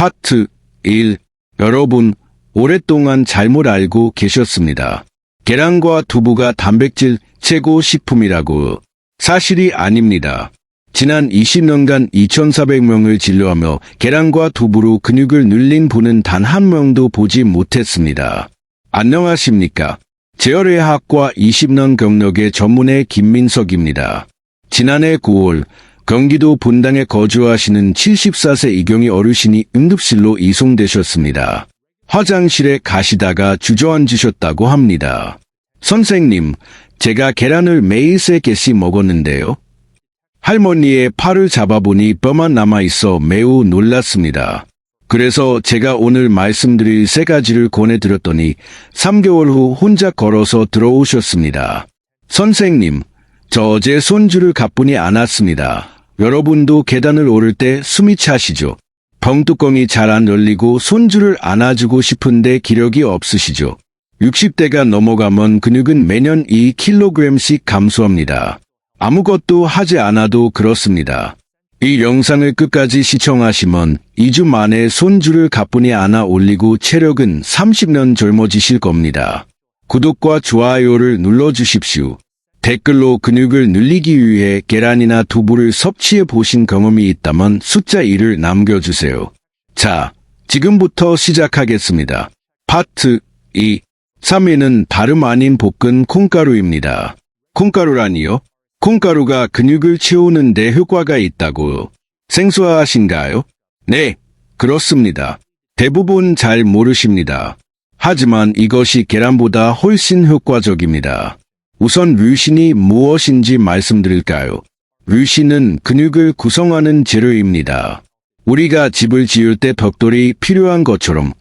파트 1. 여러분, 오랫동안 잘못 알고 계셨습니다. 계란과 두부가 단백질 최고 식품이라고. 사실이 아닙니다. 지난 20년간 2,400명을 진료하며 계란과 두부로 근육을 늘린 분은 단 한 명도 보지 못했습니다. 안녕하십니까. 재활의학과 20년 경력의 전문의 김민석입니다. 지난해 9월 경기도 분당에 거주하시는 74세 이경희 어르신이 응급실로 이송되셨습니다. 화장실에 가시다가 주저앉으셨다고 합니다. 선생님, 제가 계란을 매일 세 개씩 먹었는데요. 할머니의 팔을 잡아보니 뼈만 남아있어 매우 놀랐습니다. 그래서 제가 오늘 말씀드릴 세 가지를 권해드렸더니 3개월 후 혼자 걸어서 들어오셨습니다. 선생님, 저 어제 손주를 가뿐히 안았습니다. 여러분도 계단을 오를 때 숨이 차시죠? 벙뚜껑이 잘 안 열리고 손주를 안아주고 싶은데 기력이 없으시죠? 60대가 넘어가면 근육은 매년 2kg씩 감소합니다. 아무것도 하지 않아도 그렇습니다. 이 영상을 끝까지 시청하시면 2주 만에 손주를 가뿐히 안아 올리고 체력은 30년 젊어지실 겁니다. 구독과 좋아요를 눌러주십시오. 댓글로 근육을 늘리기 위해 계란이나 두부를 섭취해 보신 경험이 있다면 숫자 1을 남겨주세요. 자, 지금부터 시작하겠습니다. 파트 2. 3위는 다름 아닌 볶은 콩가루입니다. 콩가루라니요? 콩가루가 근육을 채우는 데 효과가 있다고 생소하신가요? 네, 그렇습니다. 대부분 잘 모르십니다. 하지만 이것이 계란보다 훨씬 효과적입니다. 우선 류신이 무엇인지 말씀드릴까요? 류신은 근육을 구성하는 재료입니다. 우리가 집을 지을 때 벽돌이 필요한 것처럼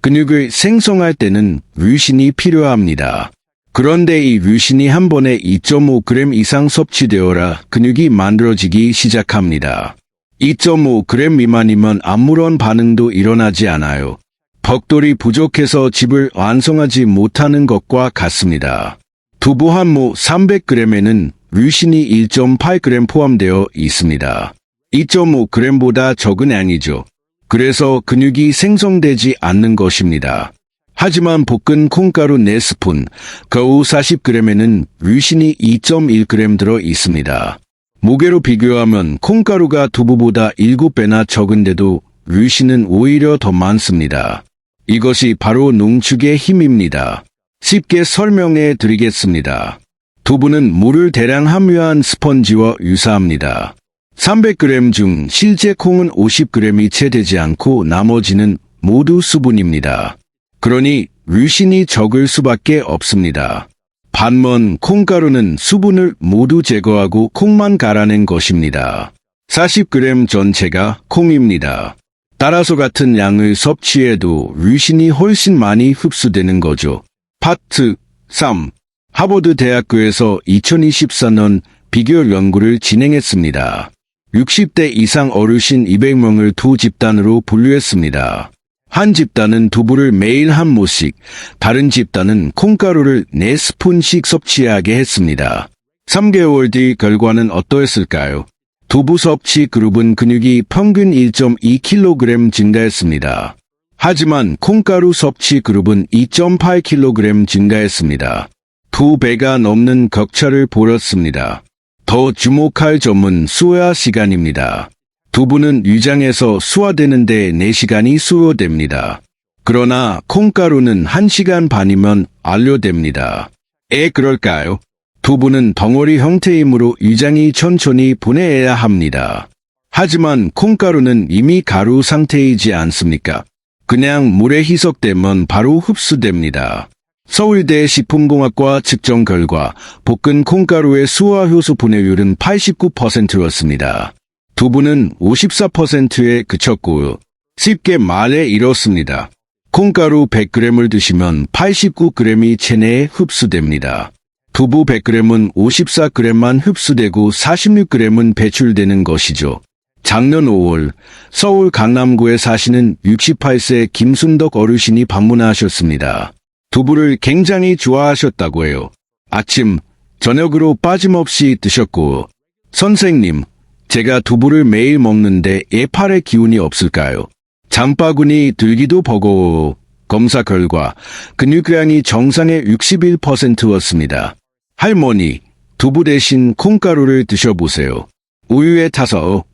근육을 생성할 때는 류신이 필요합니다. 그런데 이 류신이 한 번에 2.5g 이상 섭취되어라 근육이 만들어지기 시작합니다. 2.5g 미만이면 아무런 반응도 일어나지 않아요. 벽돌이 부족해서 집을 완성하지 못하는 것과 같습니다. 두부 한모 300g에는 류신이 1.8g 포함되어 있습니다. 2.5g보다 적은 양이죠. 그래서 근육이 생성되지 않는 것입니다. 하지만 볶은 콩가루 4스푼, 거우 40g에는 류신이 2.1g 들어 있습니다. 무게로 비교하면 콩가루가 두부보다 7배나 적은데도 류신은 오히려 더 많습니다. 이것이 바로 농축의 힘입니다. 쉽게 설명해 드리겠습니다. 두부는 물을 대량 함유한 스펀지와 유사합니다. 300g 중 실제 콩은 50g이 채 되지 않고 나머지는 모두 수분입니다. 그러니 류신이 적을 수밖에 없습니다. 반면 콩가루는 수분을 모두 제거하고 콩만 갈아낸 것입니다. 40g 전체가 콩입니다. 따라서 같은 양을 섭취해도 류신이 훨씬 많이 흡수되는 거죠. 파트 3. 하버드 대학교에서 2024년 비교 연구를 진행했습니다. 60대 이상 어르신 200명을 두 집단으로 분류했습니다. 한 집단은 두부를 매일 한 모씩, 다른 집단은 콩가루를 4스푼씩 섭취하게 했습니다. 3개월 뒤 결과는 어떠했을까요? 두부 섭취 그룹은 근육이 평균 1.2kg 증가했습니다. 하지만 콩가루 섭취 그룹은 2.8kg 증가했습니다. 두 배가 넘는 격차를 보였습니다. 더 주목할 점은 수화 시간입니다. 두부는 위장에서 수화되는데 4시간이 수요됩니다. 그러나 콩가루는 1시간 반이면 완료됩니다. 에 그럴까요? 두부는 덩어리 형태이므로 위장이 천천히 보내야 합니다. 하지만 콩가루는 이미 가루 상태이지 않습니까? 그냥 물에 희석되면 바로 흡수됩니다. 서울대 식품공학과 측정 결과 볶은 콩가루의 수화 효소 분해율은 89%였습니다. 두부는 54%에 그쳤고 쉽게 말해 이렇습니다. 콩가루 100g을 드시면 89g이 체내에 흡수됩니다. 두부 100g은 54g만 흡수되고 46g은 배출되는 것이죠. 작년 5월 서울 강남구에 사시는 68세 김순덕 어르신이 방문하셨습니다. 두부를 굉장히 좋아하셨다고 해요. 아침, 저녁으로 빠짐없이 드셨고, 선생님, 제가 두부를 매일 먹는데 애팔의 기운이 없을까요? 장바구니 들기도 버거워 검사 결과 근육량이 정상의 61%였습니다. 할머니, 두부 대신 콩가루를 드셔보세요. 우유에 타서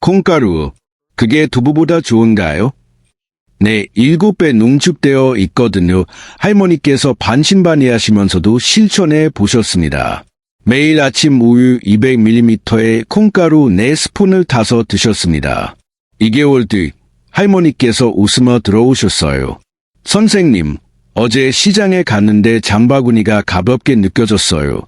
콩가루, 그게 두부보다 좋은가요? 네, 일곱 배 농축되어 있거든요. 할머니께서 반신반의하시면서도 실천해 보셨습니다. 매일 아침 우유 200ml에 콩가루 4스푼을 타서 드셨습니다. 2개월 뒤 할머니께서 웃으며 들어오셨어요. 선생님, 어제 시장에 갔는데 장바구니가 가볍게 느껴졌어요.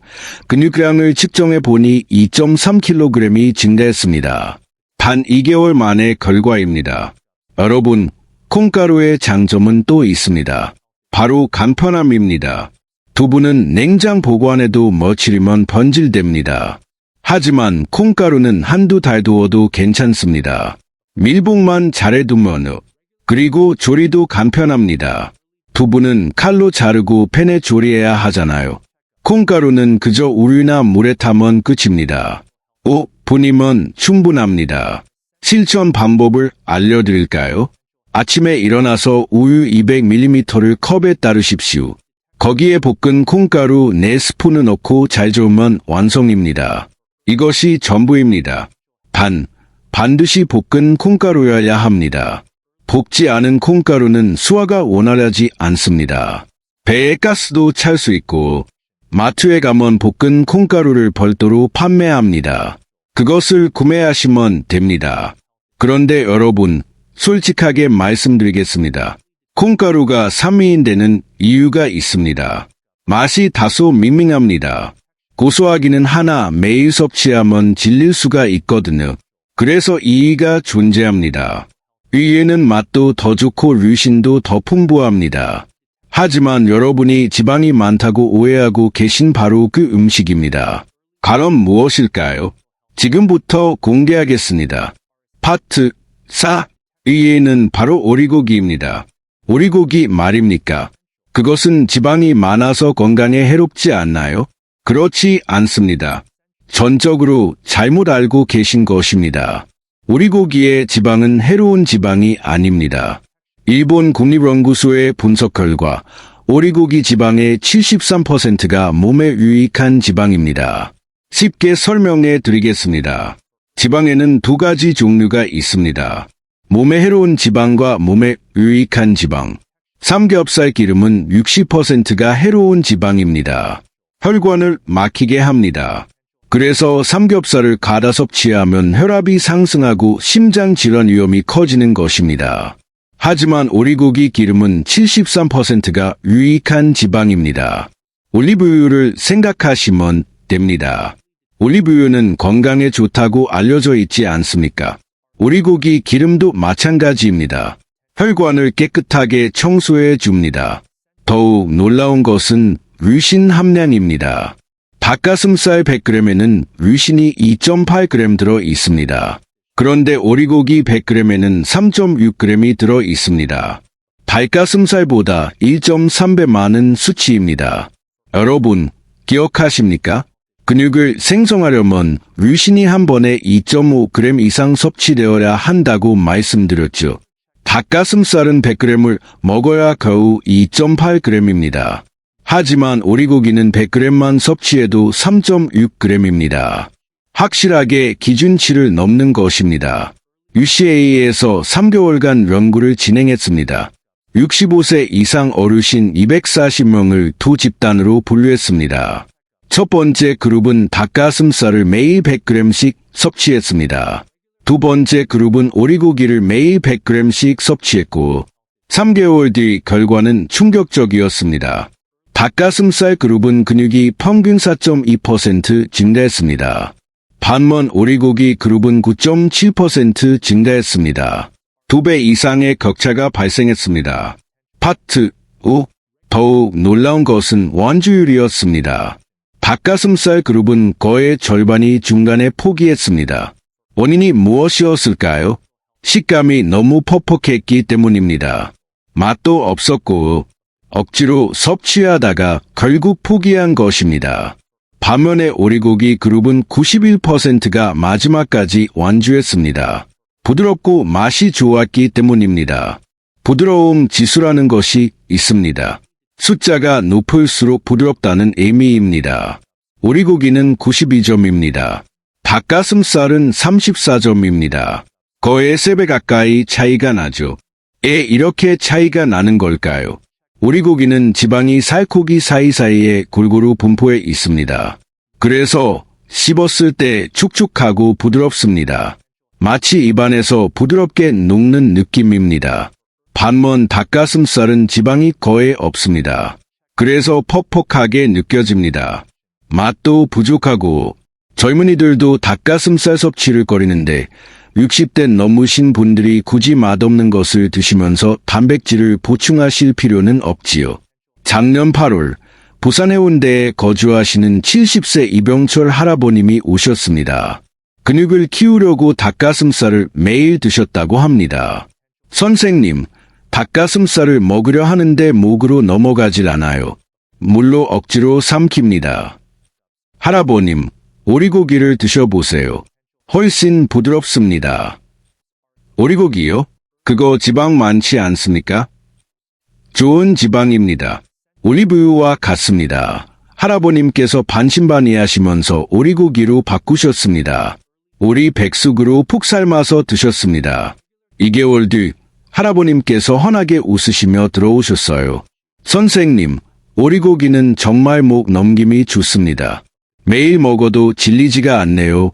근육량을 측정해 보니 2.3kg이 증가했습니다. 단 2개월 만의 결과입니다. 여러분, 콩가루의 장점은 또 있습니다. 바로 간편함입니다. 두부는 냉장 보관해도 며칠이면 번질됩니다. 하지만 콩가루는 한두 달 두어도 괜찮습니다. 밀봉만 잘해두면 그리고 조리도 간편합니다. 두부는 칼로 자르고 팬에 조리해야 하잖아요. 콩가루는 그저 우유나 물에 타면 끝입니다. 5분이면 충분합니다. 실천 방법을 알려드릴까요? 아침에 일어나서 우유 200ml를 컵에 따르십시오. 거기에 볶은 콩가루 4스푼을 넣고 잘 저으면 완성입니다. 이것이 전부입니다. 반, 반드시 볶은 콩가루여야 합니다. 볶지 않은 콩가루는 수화가 원활하지 않습니다. 배에 가스도 찰 수 있고 마트에 가면 볶은 콩가루를 별도로 판매합니다. 그것을 구매하시면 됩니다. 그런데 여러분, 솔직하게 말씀드리겠습니다. 콩가루가 3위인 데는 이유가 있습니다. 맛이 다소 밍밍합니다. 고소하기는 하나 매일 섭취하면 질릴 수가 있거든요. 그래서 이의가 존재합니다. 위에는 맛도 더 좋고 류신도 더 풍부합니다. 하지만 여러분이 지방이 많다고 오해하고 계신 바로 그 음식입니다. 가럼 무엇일까요? 지금부터 공개하겠습니다. 파트 4 위에는 바로 오리고기입니다. 오리고기 말입니까? 그것은 지방이 많아서 건강에 해롭지 않나요? 그렇지 않습니다. 전적으로 잘못 알고 계신 것입니다. 오리고기의 지방은 해로운 지방이 아닙니다. 일본 국립연구소의 분석 결과 오리고기 지방의 73%가 몸에 유익한 지방입니다. 쉽게 설명해 드리겠습니다. 지방에는 두 가지 종류가 있습니다. 몸에 해로운 지방과 몸에 유익한 지방. 삼겹살 기름은 60%가 해로운 지방입니다. 혈관을 막히게 합니다. 그래서 삼겹살을 갈아 섭취하면 혈압이 상승하고 심장 질환 위험이 커지는 것입니다. 하지만 오리고기 기름은 73%가 유익한 지방입니다. 올리브유를 생각하시면 됩니다. 올리브유는 건강에 좋다고 알려져 있지 않습니까? 오리고기 기름도 마찬가지입니다. 혈관을 깨끗하게 청소해 줍니다. 더욱 놀라운 것은 류신 함량입니다. 닭가슴살 100g에는 류신이 2.8g 들어 있습니다. 그런데 오리고기 100g에는 3.6g이 들어 있습니다. 닭가슴살보다 1.3배 많은 수치입니다. 여러분, 기억하십니까? 근육을 생성하려면 류신이 한 번에 2.5g 이상 섭취되어야 한다고 말씀드렸죠. 닭가슴살은 100g을 먹어야 겨우 2.8g입니다. 하지만 오리고기는 100g만 섭취해도 3.6g입니다. 확실하게 기준치를 넘는 것입니다. UCA에서 3개월간 연구를 진행했습니다. 65세 이상 어르신 240명을 두 집단으로 분류했습니다. 첫 번째 그룹은 닭가슴살을 매일 100g씩 섭취했습니다. 두 번째 그룹은 오리고기를 매일 100g씩 섭취했고, 3개월 뒤 결과는 충격적이었습니다. 닭가슴살 그룹은 근육이 평균 4.2% 증가했습니다. 반면 오리고기 그룹은 9.7% 증가했습니다. 두 배 이상의 격차가 발생했습니다. 파트 5 더욱 놀라운 것은 완주율이었습니다. 닭가슴살 그룹은 거의 절반이 중간에 포기했습니다. 원인이 무엇이었을까요? 식감이 너무 퍽퍽했기 때문입니다. 맛도 없었고 억지로 섭취하다가 결국 포기한 것입니다. 반면에 오리고기 그룹은 91%가 마지막까지 완주했습니다. 부드럽고 맛이 좋았기 때문입니다. 부드러움 지수라는 것이 있습니다. 숫자가 높을수록 부드럽다는 의미입니다. 오리고기는 92점입니다. 닭가슴살은 34점입니다. 거의 3배 가까이 차이가 나죠. 에 이렇게 차이가 나는 걸까요? 오리고기는 지방이 살코기 사이사이에 골고루 분포해 있습니다. 그래서 씹었을 때 축축하고 부드럽습니다. 마치 입안에서 부드럽게 녹는 느낌입니다. 반면 닭가슴살은 지방이 거의 없습니다. 그래서 퍽퍽하게 느껴집니다. 맛도 부족하고 젊은이들도 닭가슴살 섭취를 거리는데 60대 넘으신 분들이 굳이 맛없는 것을 드시면서 단백질을 보충하실 필요는 없지요. 작년 8월 부산 해운대에 거주하시는 70세 이병철 할아버님이 오셨습니다. 근육을 키우려고 닭가슴살을 매일 드셨다고 합니다. 선생님, 닭가슴살을 먹으려 하는데 목으로 넘어가질 않아요. 물로 억지로 삼킵니다. 할아버님, 오리고기를 드셔보세요. 훨씬 부드럽습니다. 오리고기요? 그거 지방 많지 않습니까? 좋은 지방입니다. 올리브유와 같습니다. 할아버님께서 반신반의하시면서 오리고기로 바꾸셨습니다. 오리 백숙으로 푹 삶아서 드셨습니다. 2개월 뒤 할아버님께서 환하게 웃으시며 들어오셨어요. 선생님, 오리고기는 정말 목 넘김이 좋습니다. 매일 먹어도 질리지가 않네요.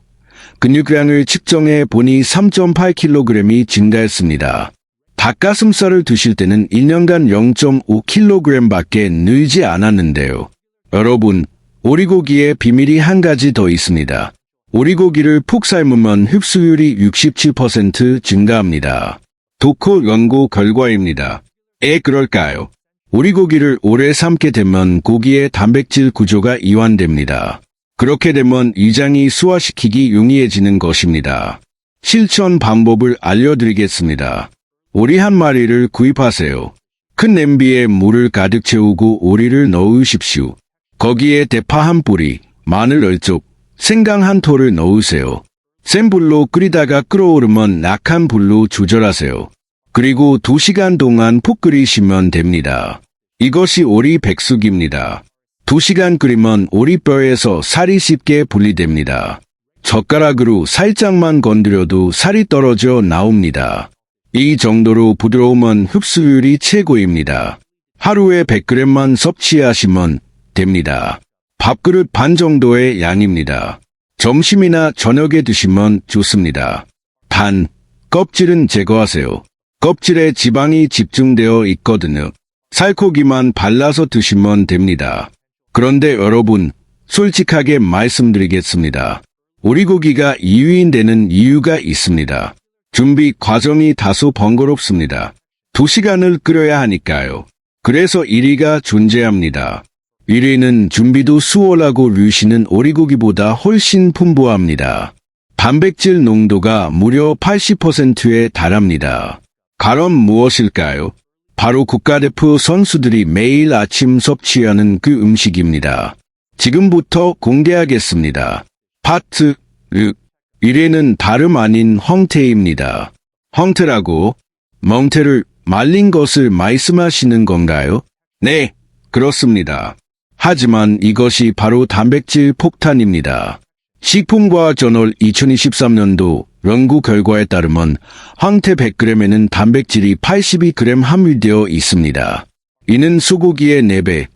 근육량을 측정해 보니 3.8kg이 증가했습니다. 닭가슴살을 드실 때는 1년간 0.5kg 밖에 늘지 않았는데요. 여러분, 오리고기의 비밀이 한 가지 더 있습니다. 오리고기를 푹 삶으면 흡수율이 67% 증가합니다. 도코 연구 결과입니다. 에 그럴까요? 오리고기를 오래 삶게 되면 고기의 단백질 구조가 이완됩니다. 그렇게 되면 위장이 소화시키기 용이해지는 것입니다. 실천 방법을 알려드리겠습니다. 오리 한 마리를 구입하세요. 큰 냄비에 물을 가득 채우고 오리를 넣으십시오. 거기에 대파 한 뿌리, 마늘 열쪽, 생강 한 톨을 넣으세요. 센 불로 끓이다가 끓어오르면 약한 불로 조절하세요. 그리고 2시간 동안 푹 끓이시면 됩니다. 이것이 오리 백숙입니다. 2시간 끓이면 오리뼈에서 살이 쉽게 분리됩니다. 젓가락으로 살짝만 건드려도 살이 떨어져 나옵니다. 이 정도로 부드러우면 흡수율이 최고입니다. 하루에 100g만 섭취하시면 됩니다. 밥그릇 반 정도의 양입니다. 점심이나 저녁에 드시면 좋습니다. 단, 껍질은 제거하세요. 껍질에 지방이 집중되어 있거든요. 살코기만 발라서 드시면 됩니다. 그런데 여러분, 솔직하게 말씀드리겠습니다. 오리고기가 2위인 데는 이유가 있습니다. 준비 과정이 다소 번거롭습니다. 2시간을 끓여야 하니까요. 그래서 1위가 존재합니다. 1위는 준비도 수월하고 류시는 오리고기보다 훨씬 풍부합니다. 단백질 농도가 무려 80%에 달합니다. 가럼 무엇일까요? 바로 국가대표 선수들이 매일 아침 섭취하는 그 음식입니다. 지금부터 공개하겠습니다. 파트 6 1회는 다름 아닌 황태입니다. 황태라고 멍태를 말린 것을 말씀하시는 건가요? 네, 그렇습니다. 하지만 이것이 바로 단백질 폭탄입니다. 식품과학 저널 2023년도 연구 결과에 따르면 황태 100g에는 단백질이 82g 함유되어 있습니다. 이는 소고기의 4배,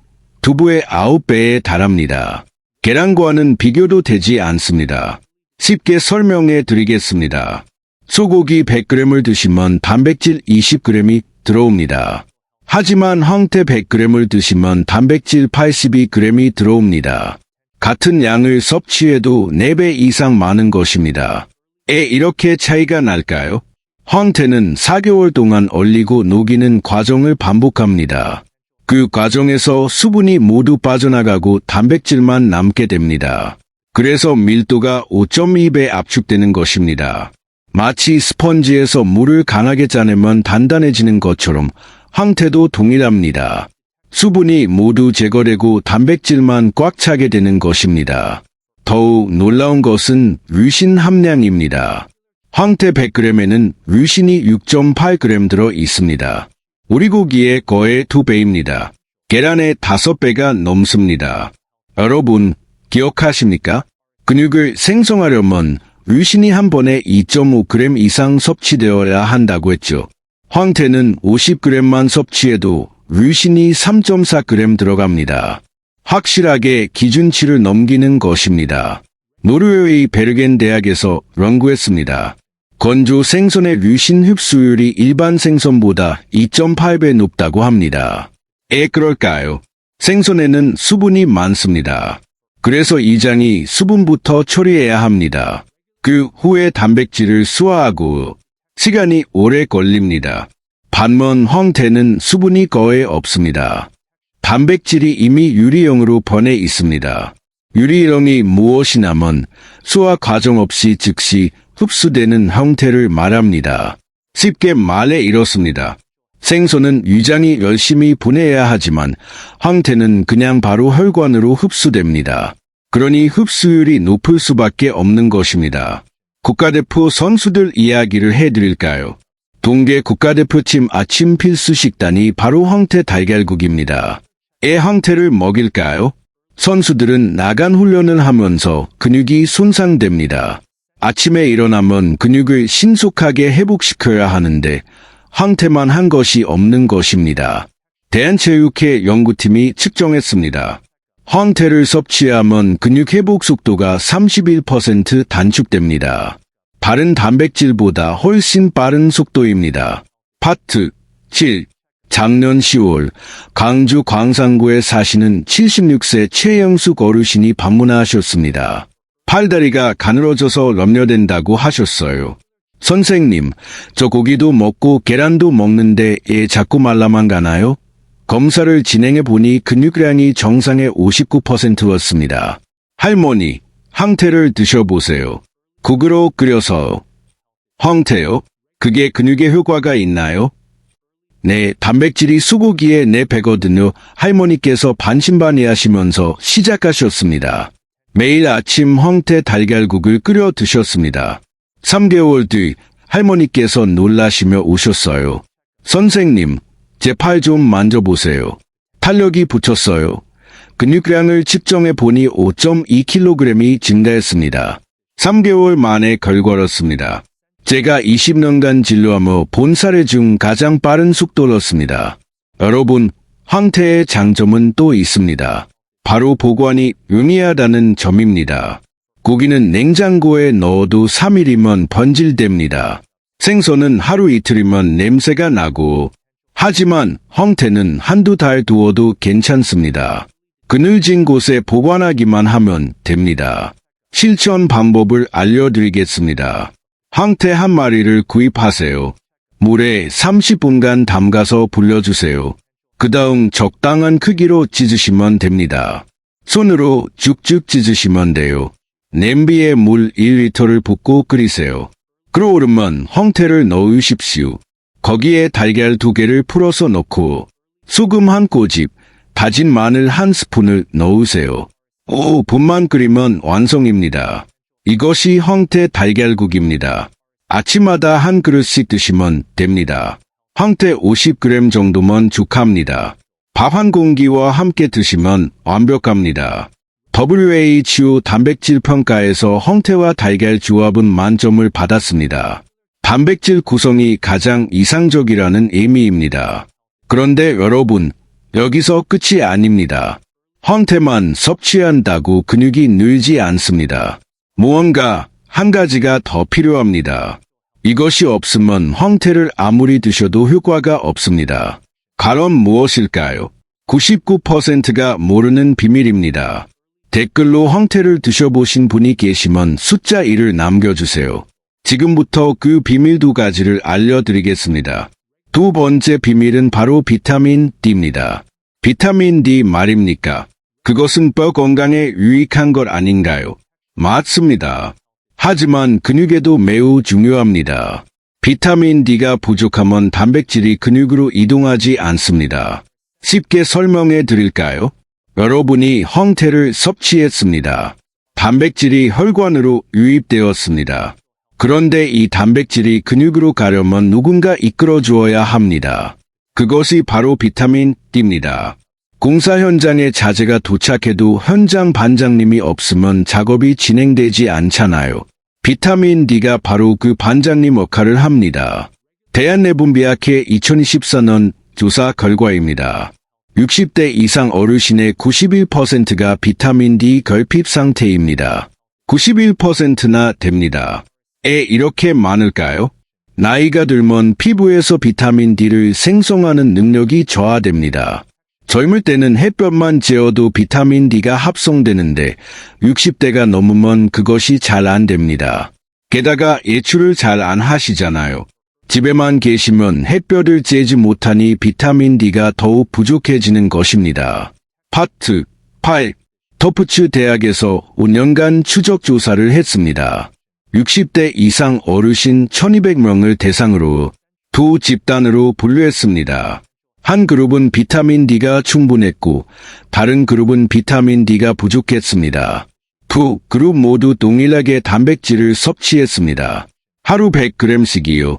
두부의 9배에 달합니다. 계란과는 비교도 되지 않습니다. 쉽게 설명해 드리겠습니다. 소고기 100g을 드시면 단백질 20g이 들어옵니다. 하지만 황태 100g을 드시면 단백질 82g이 들어옵니다. 같은 양을 섭취해도 4배 이상 많은 것입니다. 에 이렇게 차이가 날까요? 황태는 4개월 동안 얼리고 녹이는 과정을 반복합니다. 그 과정에서 수분이 모두 빠져나가고 단백질만 남게 됩니다. 그래서 밀도가 5.2배 압축되는 것입니다. 마치 스펀지에서 물을 강하게 짜내면 단단해지는 것처럼 황태도 동일합니다. 수분이 모두 제거되고 단백질만 꽉 차게 되는 것입니다. 더욱 놀라운 것은 류신 함량입니다. 황태 100g에는 류신이 6.8g 들어 있습니다. 오리고기의 거의 2배입니다. 계란의 5배가 넘습니다. 여러분, 기억하십니까? 근육을 생성하려면 류신이 한 번에 2.5g 이상 섭취되어야 한다고 했죠. 황태는 50g만 섭취해도 류신이 3.4g 들어갑니다. 확실하게 기준치를 넘기는 것입니다. 노르웨이 베르겐 대학에서 연구했습니다. 건조 생선의 류신 흡수율이 일반 생선보다 2.8배 높다고 합니다. 에 그럴까요? 생선에는 수분이 많습니다. 그래서 이장이 수분부터 처리해야 합니다. 그 후에 단백질을 소화하고 시간이 오래 걸립니다. 반면 황태는 수분이 거의 없습니다. 단백질이 이미 유리형으로 번에 있습니다. 유리형이 무엇이냐면 소화 과정 없이 즉시 흡수되는 형태를 말합니다. 쉽게 말해 이렇습니다. 생선은 위장이 열심히 분해해야 하지만 황태는 그냥 바로 혈관으로 흡수됩니다. 그러니 흡수율이 높을 수밖에 없는 것입니다. 국가대표 선수들 이야기를 해드릴까요? 동계 국가대표팀 아침 필수 식단이 바로 황태 달걀국입니다. 애 황태를 먹일까요? 선수들은 나간 훈련을 하면서 근육이 손상됩니다. 아침에 일어나면 근육을 신속하게 회복시켜야 하는데 황태만 한 것이 없는 것입니다. 대한체육회 연구팀이 측정했습니다. 황태를 섭취하면 근육 회복 속도가 31% 단축됩니다. 바른 단백질보다 훨씬 빠른 속도입니다. 파트 7 작년 10월 강주 광산구에 사시는 76세 최영숙 어르신이 방문하셨습니다. 팔다리가 가늘어져서 염려된다고 하셨어요. 선생님, 저 고기도 먹고 계란도 먹는데 애 자꾸 말라만 가나요? 검사를 진행해 보니 근육량이 정상의 59%였습니다. 할머니, 황태를 드셔보세요. 국으로 끓여서. 황태요? 그게 근육에 효과가 있나요? 네, 단백질이 수고기에 내 배거든요. 할머니께서 반신반의하시면서 시작하셨습니다. 매일 아침 황태 달걀국을 끓여 드셨습니다. 3개월 뒤 할머니께서 놀라시며 오셨어요. 선생님, 제 팔 좀 만져보세요. 탄력이 붙였어요. 근육량을 측정해 보니 5.2kg이 증가했습니다. 3개월 만에 결과였습니다. 제가 20년간 진료하며 본 사례 중 가장 빠른 속도였습니다. 여러분, 황태의 장점은 또 있습니다. 바로 보관이 용이하다는 점입니다. 고기는 냉장고에 넣어도 3일이면 번질됩니다. 생선은 하루 이틀이면 냄새가 나고, 하지만 황태는 한두 달 두어도 괜찮습니다. 그늘진 곳에 보관하기만 하면 됩니다. 실천 방법을 알려드리겠습니다. 황태 한 마리를 구입하세요. 물에 30분간 담가서 불려주세요. 그 다음 적당한 크기로 찢으시면 됩니다. 손으로 쭉쭉 찢으시면 돼요. 냄비에 물 1리터를 붓고 끓이세요. 끓어오르면 황태를 넣으십시오. 거기에 달걀 두 개를 풀어서 넣고 소금 한 꼬집, 다진 마늘 한 스푼을 넣으세요. 5분만 끓이면 완성입니다. 이것이 황태 달걀국입니다. 아침마다 한 그릇씩 드시면 됩니다. 황태 50g 정도면 죽합니다. 밥 한 공기와 함께 드시면 완벽합니다. WHO 단백질 평가에서 황태와 달걀 조합은 만점을 받았습니다. 단백질 구성이 가장 이상적이라는 의미입니다. 그런데 여러분, 여기서 끝이 아닙니다. 황태만 섭취한다고 근육이 늘지 않습니다. 무언가 한 가지가 더 필요합니다. 이것이 없으면 황태를 아무리 드셔도 효과가 없습니다. 가럼 무엇일까요? 99%가 모르는 비밀입니다. 댓글로 황태를 드셔보신 분이 계시면 숫자 1을 남겨주세요. 지금부터 그 비밀 두 가지를 알려드리겠습니다. 두 번째 비밀은 바로 비타민 D입니다. 비타민 D 말입니까? 그것은 뼈 건강에 유익한 것 아닌가요? 맞습니다. 하지만 근육에도 매우 중요합니다. 비타민 D가 부족하면 단백질이 근육으로 이동하지 않습니다. 쉽게 설명해 드릴까요? 여러분이 황태를 섭취했습니다. 단백질이 혈관으로 유입되었습니다. 그런데 이 단백질이 근육으로 가려면 누군가 이끌어 주어야 합니다. 그것이 바로 비타민 D입니다. 공사 현장에 자재가 도착해도 현장 반장님이 없으면 작업이 진행되지 않잖아요. 비타민 D가 바로 그 반장님 역할을 합니다. 대한내분비학회 2024년 조사 결과입니다. 60대 이상 어르신의 91%가 비타민 D 결핍 상태입니다. 91%나 됩니다. 에 이렇게 많을까요? 나이가 들면 피부에서 비타민 D를 생성하는 능력이 저하됩니다. 젊을 때는 햇볕만 쬐어도 비타민 D가 합성되는데 60대가 넘으면 그것이 잘 안 됩니다. 게다가 예출을 잘 안 하시잖아요. 집에만 계시면 햇볕을 쬐지 못하니 비타민 D가 더욱 부족해지는 것입니다. 파트 8. 터프츠 대학에서 5년간 추적 조사를 했습니다. 60대 이상 어르신 1200명을 대상으로 두 집단으로 분류했습니다. 한 그룹은 비타민 D가 충분했고 다른 그룹은 비타민 D가 부족했습니다. 두 그룹 모두 동일하게 단백질을 섭취했습니다. 하루 100g씩이요.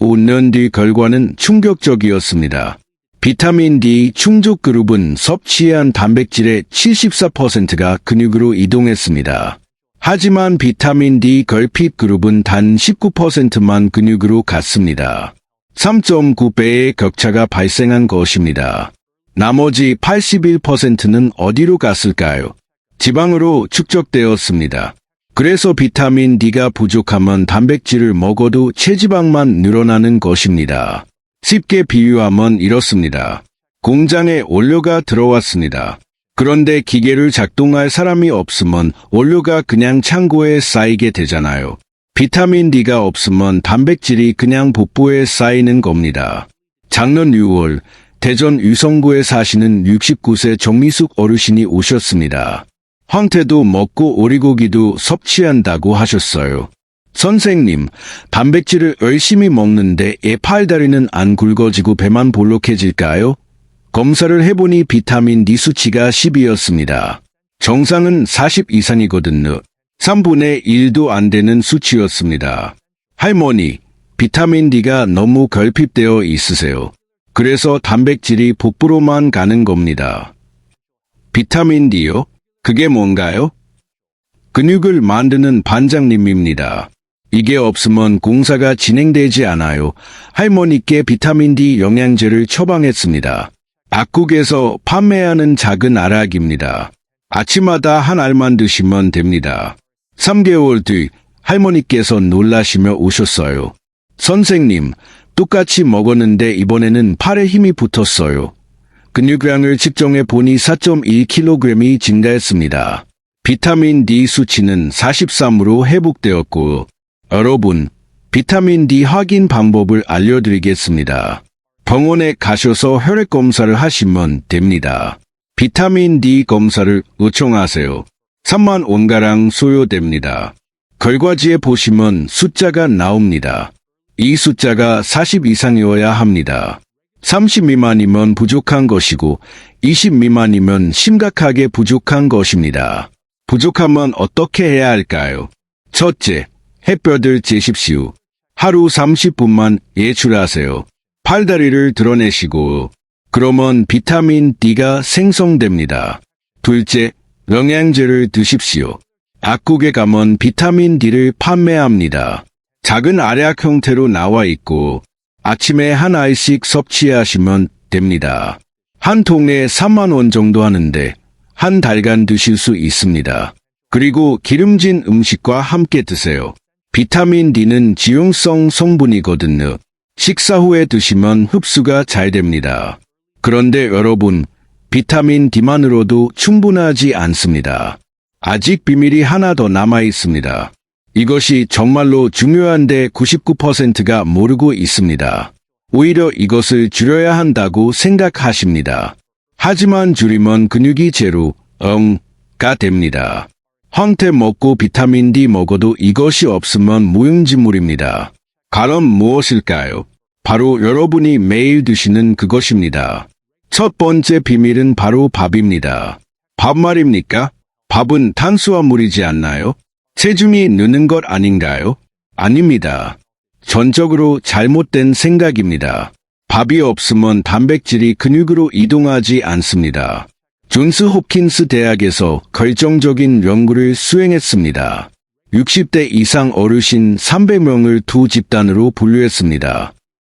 5년 뒤 결과는 충격적이었습니다. 비타민 D 충족 그룹은 섭취한 단백질의 74%가 근육으로 이동했습니다. 하지만 비타민 D 결핍 그룹은 단 19%만 근육으로 갔습니다. 3.9배의 격차가 발생한 것입니다. 나머지 81%는 어디로 갔을까요? 지방으로 축적되었습니다. 그래서 비타민 D가 부족하면 단백질을 먹어도 체지방만 늘어나는 것입니다. 쉽게 비유하면 이렇습니다. 공장에 원료가 들어왔습니다. 그런데 기계를 작동할 사람이 없으면 원료가 그냥 창고에 쌓이게 되잖아요. 비타민 D가 없으면 단백질이 그냥 복부에 쌓이는 겁니다. 작년 6월 대전 유성구에 사시는 69세 정미숙 어르신이 오셨습니다. 황태도 먹고 오리고기도 섭취한다고 하셨어요. 선생님, 단백질을 열심히 먹는데 애 팔다리는 안 굵어지고 배만 볼록해질까요? 검사를 해보니 비타민 D 수치가 10이었습니다. 정상은 40 이상이거든요. 3분의 1도 안 되는 수치였습니다. 할머니, 비타민 D가 너무 결핍되어 있으세요. 그래서 단백질이 복부로만 가는 겁니다. 비타민 D요? 그게 뭔가요? 근육을 만드는 반장님입니다. 이게 없으면 공사가 진행되지 않아요. 할머니께 비타민 D 영양제를 처방했습니다. 악국에서 판매하는 작은 알약입니다. 아침마다 한 알만 드시면 됩니다. 3개월 뒤 할머니께서 놀라시며 오셨어요. 선생님, 똑같이 먹었는데 이번에는 팔에 힘이 붙었어요. 근육량을 측정해 보니 4.1kg이 증가했습니다. 비타민 D 수치는 43으로 회복되었고, 여러분, 비타민 D 확인 방법을 알려드리겠습니다. 병원에 가셔서 혈액 검사를 하시면 됩니다. 비타민 D 검사를 요청하세요. 3만 원가량 소요됩니다. 결과지에 보시면 숫자가 나옵니다. 이 숫자가 40 이상이어야 합니다. 30 미만이면 부족한 것이고 20 미만이면 심각하게 부족한 것입니다. 부족하면 어떻게 해야 할까요? 첫째, 햇볕을 쬐십시오. 하루 30분만 예출하세요. 팔다리를 드러내시고 그러면 비타민 D가 생성됩니다. 둘째, 영양제를 드십시오. 악국에 가면 비타민 D를 판매합니다. 작은 알약 형태로 나와 있고 아침에 한 알씩 섭취하시면 됩니다. 한 통에 3만 원 정도 하는데 한 달간 드실 수 있습니다. 그리고 기름진 음식과 함께 드세요. 비타민 D는 지용성 성분이거든요. 식사 후에 드시면 흡수가 잘 됩니다. 그런데 여러분, 비타민 D만으로도 충분하지 않습니다. 아직 비밀이 하나 더 남아 있습니다. 이것이 정말로 중요한데 99%가 모르고 있습니다. 오히려 이것을 줄여야 한다고 생각하십니다. 하지만 줄이면 근육이 제로, 응가 됩니다. 황태 먹고 비타민 D 먹어도 이것이 없으면 무용지물입니다. 가럼 무엇일까요? 바로 여러분이 매일 드시는 그것입니다. 첫 번째 비밀은 바로 밥입니다. 밥 말입니까? 밥은 탄수화물이지 않나요? 체중이 느는 것 아닌가요? 아닙니다. 전적으로 잘못된 생각입니다. 밥이 없으면 단백질이 근육으로 이동하지 않습니다. 존스 홉킨스 대학에서 결정적인 연구를 수행했습니다. 60대 이상 어르신 300명을 두 집단으로 분류했습니다.